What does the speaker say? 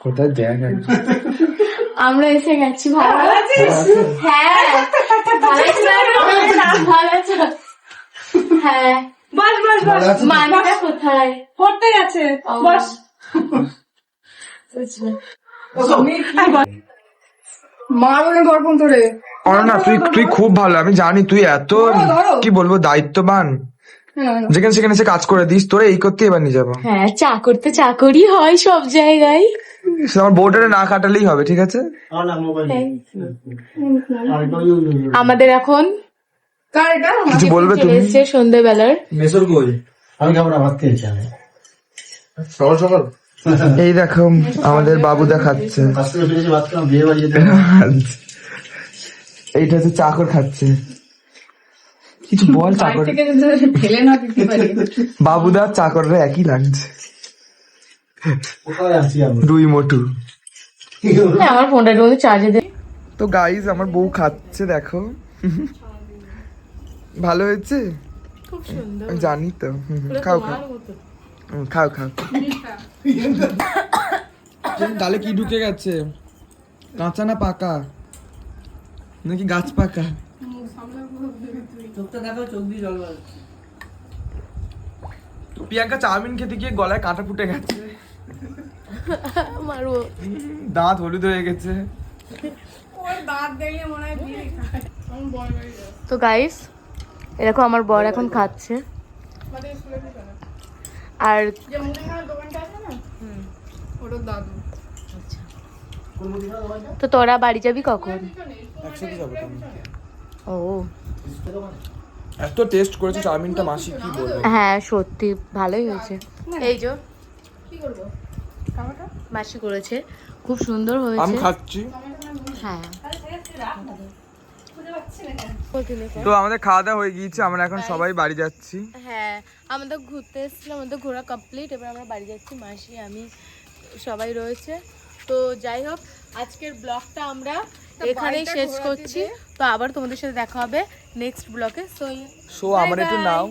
কোথায় জায়গা আমরা এসে গেছি ভালো হ্যাঁ। ভালো আছো? হ্যাঁ। বস বস বস। কোথায়? পড়তে গেছে। বস। মা বলে গর্পন তোরে না তুই তুই খুব ভালো। আমি জানি তুই এত ধরো। কি বলব দায়িত্ববান। যেখানে সেখানে সে কাজ করে দিস তোরা এই করতে এবার নিয়ে যাব। হ্যাঁ চাকর তো চাকরই হয় সব জায়গায়। আমার বউটারে না কাটালেই হবে ঠিক আছে? আমাদের এখন কিছু বলবে তুমি? এসছে সন্ধ্যেবেলার। মেসর কই আমি খাব না ভাত খেয়েছি আমি? সকাল সকাল? এই দেখো আমাদের বাবুদা খাচ্ছে কাজ করে ফিরেছি ভাত খেলাম বিয়ে বাড়ি যেতে এইটা হচ্ছে চাকর খাচ্ছে। কিছু বল চাকর থেকে যদি ফেলে না দিতে পারি। বাবুদা চাকররা একই লাগছে। দুই মোটু। আমার ফোনটা একটু চার্জে দে। তো গাইজ আমার বউ খাচ্ছে দেখো। ভালো হয়েছে? খুব সুন্দর। আমি জানি তো। হুম, হুম, খাও খাও। হুম, খাও খাও। ডালে কি ঢুকে গেছে? কাঁচা না পাকা? নাকি গাছ পাকা? প্রিয়াঙ্কা চাউমিন খেতে গিয়ে গলায় কাঁটা ফুটে গেছে। মারবো। দাঁত হলুদ হয়ে গেছে। মনে হয় তো গাইস এরকম আমার বর এখন খাচ্ছে। আর যে মুদিখানার দোকানটা আছে না? ওটার দাদু তো তোরা বাড়ি যাবি কখন? আমি। ও। এত টেস্ট করেছে চাউমিনটা মাসি কি বলব? হ্যাঁ সত্যি ভালোই হয়েছে। এই যে। কি করব? মাসি করেছে খুব সুন্দর আমি হয়েছে খাচ্ছি। হ্যাঁ। তো আমাদের খাওয়া দাওয়া হয়ে গিয়েছে আমরা এখন সবাই বাড়ি যাচ্ছি। হ্যাঁ আমাদের ঘুরতে এসেছিলাম আমাদের ঘোরা কমপ্লিট এবার আমরা বাড়ি যাচ্ছি মাসি আমি সবাই রয়েছে। তো যাই হোক আজকের ব্লগটা আমরা এখানেই শেষ করছি। তো আবার তোমাদের সাথে দেখা হবে নেক্সট ব্লকে সো সো আমার একটু নাও।